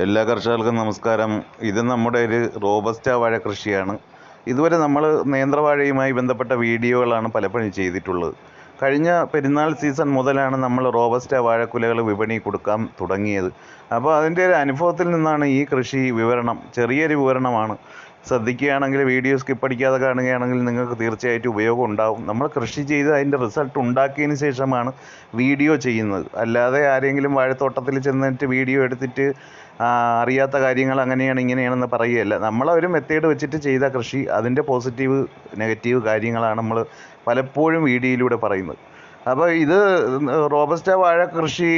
എല്ലാ കർഷകർക്കും നമസ്കാരം. ഇത് നമ്മുടെ ഒരു റോബസ്റ്റ വാഴ കൃഷിയാണ്. ഇതുവരെ നമ്മൾ നേന്ത്രവാഴയുമായി ബന്ധപ്പെട്ട വീഡിയോകളാണ് പലപ്പോഴും ചെയ്തിട്ടുള്ളത്. കഴിഞ്ഞ പെരുന്നാൾ സീസൺ മുതലാണ് നമ്മൾ റോബസ്റ്റ വാഴക്കുലകൾ വിപണി കൊടുക്കാൻ തുടങ്ങിയത്. അപ്പോൾ അതിന്റെ ഒരു അനുഭവത്തിൽ നിന്നാണ് ഈ കൃഷി വിവരണം ചെറിയൊരു വിവരണമാണ്. ശ്രദ്ധിക്കുകയാണെങ്കിൽ വീഡിയോ സ്കിപ്പ് അടിക്കാതെ കാണുകയാണെങ്കിൽ നിങ്ങൾക്ക് തീർച്ചയായിട്ടും ഉപയോഗം ഉണ്ടാവും. നമ്മൾ കൃഷി ചെയ്ത് അതിന്റെ റിസൾട്ട് ഉണ്ടാക്കിയതിന് ശേഷമാണ് വീഡിയോ ചെയ്യുന്നത്. അല്ലാതെ ആരെങ്കിലും വാഴത്തോട്ടത്തിൽ ചെന്നിട്ട് വീഡിയോ എടുത്തിട്ട് അറിയാത്ത കാര്യങ്ങൾ അങ്ങനെയാണ് ഇങ്ങനെയാണെന്ന് പറയുകയല്ല. നമ്മളൊരു മെത്തേഡ് വെച്ചിട്ട് ചെയ്ത കൃഷി അതിന്റെ പോസിറ്റീവ് നെഗറ്റീവ് കാര്യങ്ങളാണ് നമ്മൾ പലപ്പോഴും വീഡിയോയിലൂടെ പറയുന്നത്. അപ്പോൾ ഇത് റോബസ്റ്റ വാഴ കൃഷി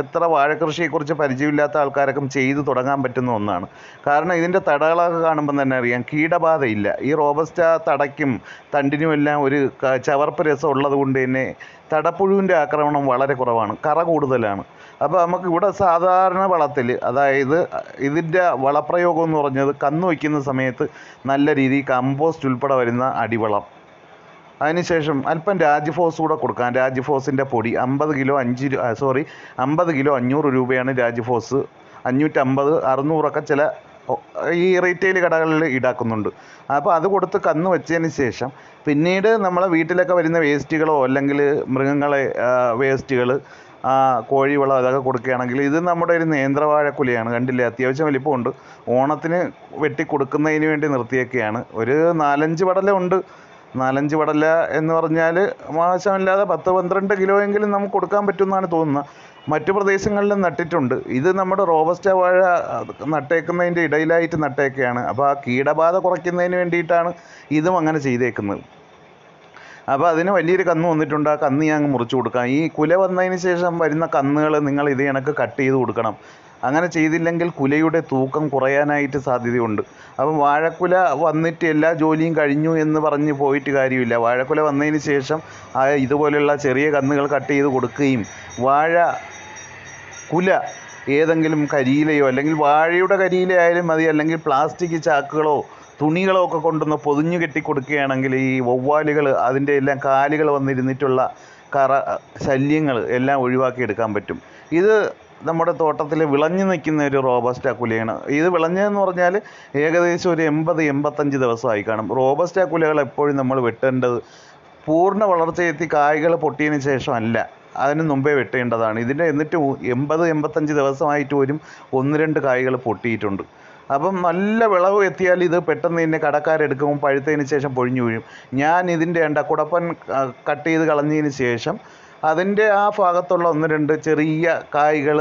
എത്ര വാഴ കൃഷിയെക്കുറിച്ച് പരിചയമില്ലാത്ത ആൾക്കാരൊക്കെ ചെയ്ത് തുടങ്ങാൻ പറ്റുന്ന ഒന്നാണ്. കാരണം ഇതിന്റെ തടകളൊക്കെ കാണുമ്പോൾ തന്നെ അറിയാം കീടബാധയില്ല. ഈ റോബസ്റ്റ തടയ്ക്കും തണ്ടിനുമെല്ലാം ഒരു ചവർപ്പ് രസം ഉള്ളത് കൊണ്ട് തന്നെ തടപ്പുഴുവിന്റെ ആക്രമണം വളരെ കുറവാണ് കറ കൂടുതലാണ്. അപ്പോൾ നമുക്ക് ഇവിടെ സാധാരണ വളത്തിൽ അതായത് ഇതിന്റെ വളപ്രയോഗം എന്ന് പറഞ്ഞത് കന്ന് വയ്ക്കുന്ന സമയത്ത് നല്ല രീതിയിൽ കമ്പോസ്റ്റ് ഉൾപ്പെടെ വരുന്ന അടിവളം. അതിനുശേഷം അല്പം രാജ്യഫോസ് കൂടെ കൊടുക്കാം. രാജ്ഫോസിന്റെ പൊടി അമ്പത് കിലോ അഞ്ച് സോറി അമ്പത് കിലോ അഞ്ഞൂറ് രൂപയാണ് രാജ്ഫോസ് അഞ്ഞൂറ്റമ്പത് അറുന്നൂറൊക്കെ ചില ഈ റീറ്റെയിൽ കടകളിൽ ഈടാക്കുന്നുണ്ട്. അപ്പോൾ അത് കൊടുത്ത് കന്ന് വെച്ചതിന് ശേഷം പിന്നീട് നമ്മളെ വീട്ടിലൊക്കെ വരുന്ന വേസ്റ്റുകളോ അല്ലെങ്കിൽ മൃഗങ്ങളെ വേസ്റ്റുകൾ കോഴിവളം അതൊക്കെ കൊടുക്കുകയാണെങ്കിൽ ഇത് നമ്മുടെ ഒരു നേന്ത്രവാഴക്കുലയാണ്. കണ്ടില്ലേ? അത്യാവശ്യം വലിപ്പമുണ്ട്. ഓണത്തിന് വെട്ടി കൊടുക്കുന്നതിന് വേണ്ടി നിർത്തിയൊക്കെയാണ്. ഒരു നാലഞ്ച് പടലമുണ്ട് നാലഞ്ച് പടല എന്ന് പറഞ്ഞാൽ മോശമില്ലാതെ പത്ത് പന്ത്രണ്ട് കിലോ എങ്കിലും നമുക്ക് കൊടുക്കാൻ പറ്റുമെന്നാണ് തോന്നുന്നത്. മറ്റു പ്രദേശങ്ങളിലും നട്ടിട്ടുണ്ട്. ഇത് നമ്മുടെ റോബസ്റ്റ വാഴ നട്ടേക്കുന്നതിന്റെ ഇടയിലായിട്ട് നട്ടേക്കുകയാണ് അപ്പോൾ ആ കീടബാധ കുറയ്ക്കുന്നതിന് വേണ്ടിയിട്ടാണ് ഇതും അങ്ങനെ ചെയ്തേക്കുന്നത്. അപ്പോൾ അതിന് വലിയൊരു കന്ന് വന്നിട്ടുണ്ട്. ആ കന്ന് ഞാൻ മുറിച്ച് കൊടുക്കാം. ഈ കുല വന്നതിന് ശേഷം വരുന്ന കന്നുകൾ നിങ്ങൾ ഇത് കണക്ക് കട്ട് ചെയ്ത് കൊടുക്കണം. അങ്ങനെ ചെയ്തില്ലെങ്കിൽ കുലയുടെ തൂക്കം കുറയാനായിട്ട് സാധ്യതയുണ്ട്. അപ്പം വാഴക്കുല വന്നിട്ട് എല്ലാ ജോലിയും കഴിഞ്ഞു എന്ന് പറഞ്ഞ് പോയിട്ട് കാര്യമില്ല. വാഴക്കുല വന്നതിന് ശേഷം ഇതുപോലെയുള്ള ചെറിയ കന്നുകൾ കട്ട് ചെയ്ത് കൊടുക്കുകയും വാഴ കുല ഏതെങ്കിലും കരിയിലയോ അല്ലെങ്കിൽ വാഴയുടെ കരിയിലയായാലും മതി അല്ലെങ്കിൽ പ്ലാസ്റ്റിക് ചാക്കുകളോ തുണികളോ ഒക്കെ കൊണ്ടുവന്ന് പൊതിഞ്ഞു കെട്ടി കൊടുക്കുകയാണെങ്കിൽ ഈ വവ്വാലുകൾ അതിന്റെ എല്ലാം കാലുകൾ വന്നിരുന്നിട്ടുള്ള കറ ശല്യങ്ങൾ എല്ലാം ഒഴിവാക്കി എടുക്കാൻ പറ്റും. ഇത് നമ്മുടെ തോട്ടത്തിൽ വിളഞ്ഞു നിൽക്കുന്ന ഒരു റോബസ്റ്റ കുലയാണ് ഇത് വിളഞ്ഞതെന്ന് പറഞ്ഞാൽ ഏകദേശം ഒരു എൺപത് എൺപത്തഞ്ച് ദിവസമായി കാണും. റോബസ്റ്റ കുലകൾ എപ്പോഴും നമ്മൾ വെട്ടേണ്ടത് പൂർണ വളർച്ചയെത്തി കായ്കൾ പൊട്ടിയതിന് ശേഷമല്ല അതിന് മുമ്പേ വെട്ടേണ്ടതാണ്. ഇതിന്റെ എന്നിട്ട് എൺപത് എൺപത്തഞ്ച് ദിവസമായിട്ട് വരും ഒന്ന് രണ്ട് കായ്കൾ പൊട്ടിയിട്ടുണ്ട്. അപ്പം നല്ല വിളവ് എത്തിയാൽ ഇത് പെട്ടെന്ന് തന്നെ കടക്കാരെടുക്കുമ്പോൾ പഴുത്തതിന് ശേഷം പൊഴിഞ്ഞു വീഴും. ഞാൻ ഇതിന്റെ എണ്ട കുടപ്പൻ കട്ട് ചെയ്ത് കളഞ്ഞതിന് ശേഷം അതിന്റെ ആ ഭാഗത്തുള്ള ഒന്ന് രണ്ട് ചെറിയ കായ്കൾ